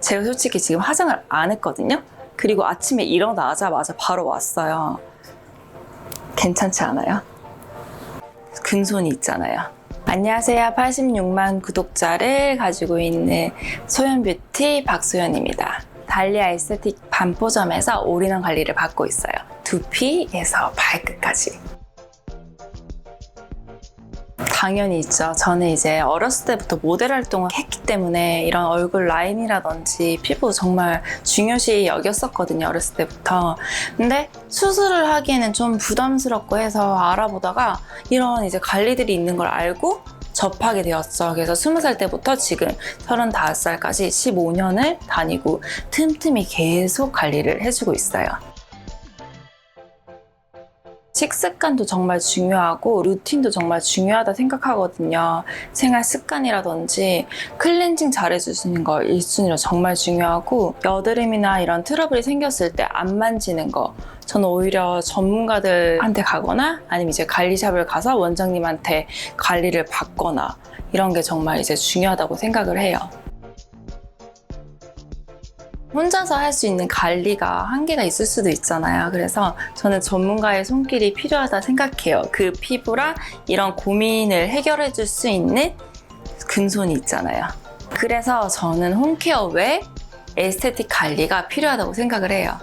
제가 솔직히 지금 화장을 안 했거든요. 그리고 아침에 일어나자마자 바로 왔어요. 괜찮지 않아요? 근손이 있잖아요. 안녕하세요. 86만 구독자를 가지고 있는 소연뷰티 박소연입니다. 달리아 에스테틱 반포점에서 올인원 관리를 받고 있어요. 두피에서 발끝까지. 당연히 있죠. 저는 이제 어렸을 때부터 모델 활동을 했기 때문에 이런 얼굴 라인이라든지 피부 정말 중요시 여겼었거든요. 어렸을 때부터. 근데 수술을 하기에는 좀 부담스럽고 해서 알아보다가 이런 이제 관리들이 있는 걸 알고 접하게 되었죠. 그래서 20살 때부터 지금 35살까지 15년을 다니고 틈틈이 계속 관리를 해주고 있어요. 식습관도 정말 중요하고 루틴도 정말 중요하다 생각하거든요. 생활 습관이라든지 클렌징 잘해주시는 거 1순위로 정말 중요하고 여드름이나 이런 트러블이 생겼을 때 안 만지는 거 저는 오히려 전문가들한테 가거나 아니면 이제 관리샵을 가서 원장님한테 관리를 받거나 이런 게 정말 이제 중요하다고 생각을 해요. 혼자서 할 수 있는 관리가 한계가 있을 수도 있잖아요. 그래서 저는 전문가의 손길이 필요하다 생각해요. 그 피부랑 이런 고민을 해결해 줄 수 있는 근손이 있잖아요. 그래서 저는 홈케어 외 에스테틱 관리가 필요하다고 생각을 해요.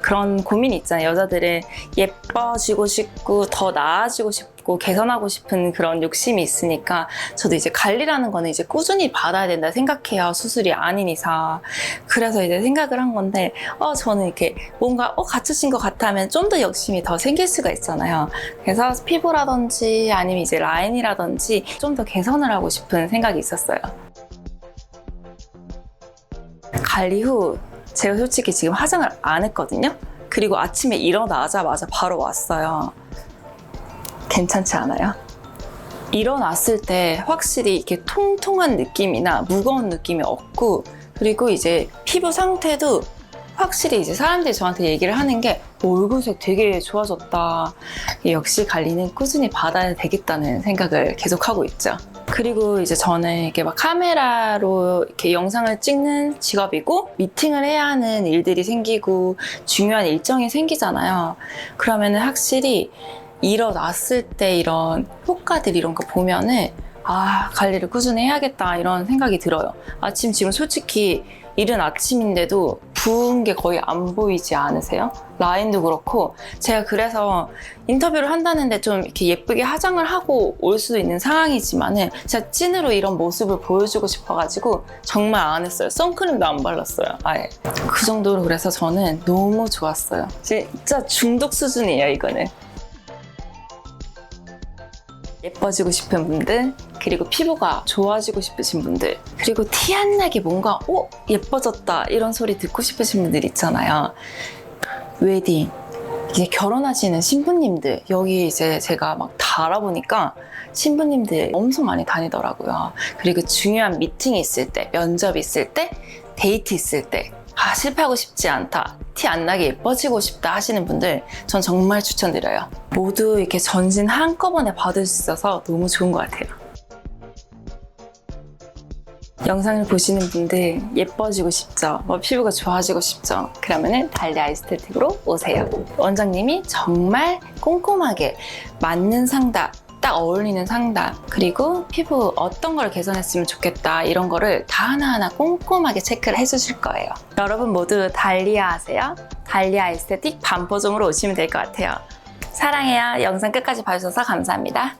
그런 고민이 있잖아요. 여자들은 예뻐지고 싶고 더 나아지고 싶고 개선하고 싶은 그런 욕심이 있으니까 저도 이제 관리라는 거는 이제 꾸준히 받아야 된다 생각해요. 수술이 아닌 이상. 그래서 이제 생각을 한 건데 어 저는 이렇게 뭔가 어 갖춰진 것 같다면 좀 더 욕심이 더 생길 수가 있잖아요. 그래서 피부라든지 아니면 이제 라인이라든지 좀 더 개선을 하고 싶은 생각이 있었어요. 관리 후 제가 솔직히 지금 화장을 안 했거든요. 그리고 아침에 일어나자마자 바로 왔어요. 괜찮지 않아요? 일어났을 때 확실히 이렇게 통통한 느낌이나 무거운 느낌이 없고 그리고 이제 피부 상태도 확실히 이제 사람들이 저한테 얘기를 하는 게 어, 얼굴색 되게 좋아졌다. 역시 관리는 꾸준히 받아야 되겠다는 생각을 계속 하고 있죠. 그리고 이제 저는 이렇게 막 카메라로 이렇게 영상을 찍는 직업이고 미팅을 해야 하는 일들이 생기고 중요한 일정이 생기잖아요. 그러면은 확실히 일어났을 때 이런 효과들 이런 거 보면은 아 관리를 꾸준히 해야겠다 이런 생각이 들어요. 아침 지금 솔직히 이른 아침인데도 부은 게 거의 안 보이지 않으세요? 라인도 그렇고 제가 그래서 인터뷰를 한다는데 좀 이렇게 예쁘게 화장을 하고 올 수도 있는 상황이지만은 제가 찐으로 이런 모습을 보여주고 싶어가지고 정말 안 했어요. 선크림도 안 발랐어요. 아예 그 정도로 그래서 저는 너무 좋았어요. 진짜 중독 수준이에요 이거는. 예뻐지고 싶은 분들, 그리고 피부가 좋아지고 싶으신 분들, 그리고 티 안 나게 뭔가, 어? 예뻐졌다. 이런 소리 듣고 싶으신 분들 있잖아요. 웨딩. 이제 결혼하시는 신부님들, 여기 이제 제가 막 다 알아보니까 신부님들 엄청 많이 다니더라고요. 그리고 중요한 미팅이 있을 때, 면접 있을 때, 데이트 있을 때, 아, 실패하고 싶지 않다. 티 안 나게 예뻐지고 싶다 하시는 분들 전 정말 추천드려요. 모두 이렇게 전신 한꺼번에 받을 수 있어서 너무 좋은 것 같아요. 영상을 보시는 분들 예뻐지고 싶죠? 뭐 피부가 좋아지고 싶죠? 그러면은 달리 아 이스테틱으로 오세요. 원장님이 정말 꼼꼼하게 맞는 상담, 딱 어울리는 상담 그리고 피부 어떤 걸 개선했으면 좋겠다 이런 거를 다 하나하나 꼼꼼하게 체크를 해주실 거예요. 여러분 모두 달리아 하세요? 달리아 에스테틱 반포점으로 오시면 될 것 같아요. 사랑해요. 영상 끝까지 봐주셔서 감사합니다